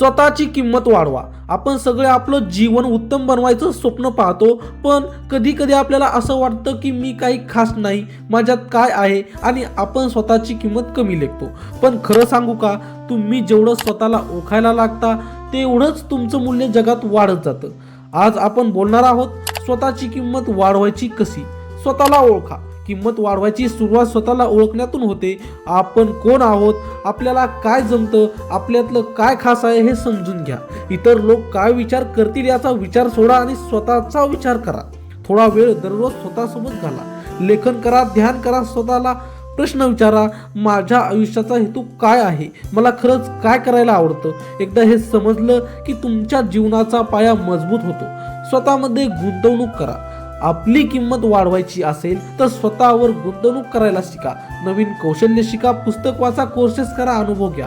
स्वतःची किंमत वाढवा. आपण सगळे आपलं जीवन उत्तम बनवायचं स्वप्न पाहतो पण कधी कधी आपल्याला असं वाटतं की मी काही खास नाही माझ्यात काय आहे आणि आपण स्वतःची किंमत कमी लेखतो. पण खरं सांगू का तुम्ही जेवढं स्वतःला ओळखायला लागता तेवढंच तुमचं मूल्य जगात वाढत जातं. आज आपण बोलणार आहोत स्वतःची किंमत वाढवायची कशी? स्वतःला ओळखा. किंमत वाढवायची सुरुवात स्वतःला ओळखण्यातून होते. आपण कोण आहोत? आपल्याला काय जमतं? आपल्यातलं काय खास आहे हे समजून घ्या. इतर लोक काय विचार करतील याचा विचार सोडा आणि स्वतःचा विचार करा. थोडा वेळ दररोज स्वतःसोबत घाला. लेखन करा ध्यान करा स्वतःला प्रश्न विचारा. माझ्या आयुष्याचा हेतू काय आहे? मला खरंच काय करायला आवडतं? एकदा हे समजलं की तुमच्या जीवनाचा पाया मजबूत होतो. स्वतःमध्ये गुंतवणूक करा. आपली किंमत वाढवायची असेल तर स्वतःवर गुंतवणूक करायला शिका. नवीन कौशल्य शिका पुस्तक वाचा कोर्सेस करा अनुभव घ्या.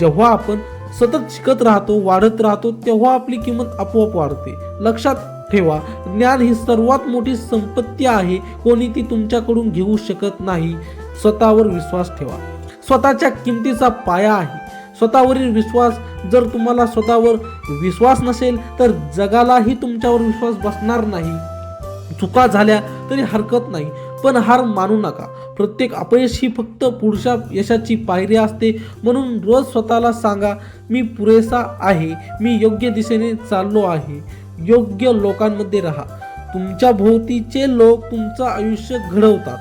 जेव्हा आपण सतत शिकत राहतो वाढत राहतो तेव्हा आपली किंमत आपोआप वाढते. लक्षात ठेवा ज्ञान ही सर्वात मोठी संपत्ती आहे. कोणी ती तुमच्याकडून घेऊ शकत नाही. स्वतःवर विश्वास ठेवा. स्वतःच्या किमतीचा पाया आहे. स्वतःवरील विश्वास जर तुम्हाला स्वतःवर विश्वास नसेल तर जगालाही तुमच्यावर विश्वास बसणार नाही. चुका झाल्या तरी हरकत नाही. पण हार मानू नका. प्रत्येक अपयश ही फक्त पुढच्या यशाची पायरी असते. म्हणून रोज स्वतःला सांगा मी पुरेसा आहे. मी योग्य दिशेने चाललो आहे. योग्य लोकांमध्ये राहा. तुमच्या भोवतीचे लोक तुमचं आयुष्य घडवतात.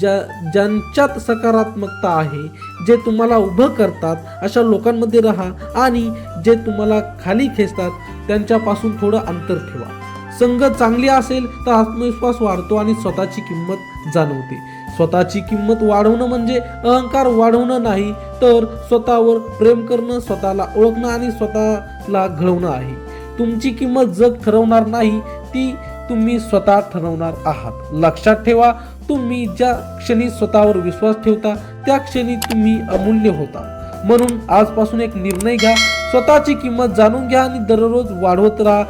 ज्या ज्यांच्यात सकारात्मकता आहे जे तुम्हाला उभं करतात अशा लोकांमध्ये राहा आणि जे तुम्हाला खाली खेचतात त्यांच्यापासून थोडं अंतर ठेवा. संगत चांगली असेल तर आत्मविश्वास वाढतो आणि स्वतःची किंमत जाणवते. स्वतःची किंमत वाढवणं म्हणजे अहंकार वाढवणं नाही तर स्वतःवर प्रेम करणं स्वतःला ओळखणं आणि स्वतःला घडवणं आहे. तुमची किंमत जग ठरवणार नाही ती तुम्ही स्वतः ठरवणार आहात. लक्षात ठेवा तुम्ही ज्या क्षणी स्वतःवर विश्वास ठेवता त्या क्षणी तुम्ही अमूल्य होता. म्हणून आजपासून एक निर्णय घ्या स्वतःची किंमत जाणून घ्या आणि दररोज वाढवत राहा.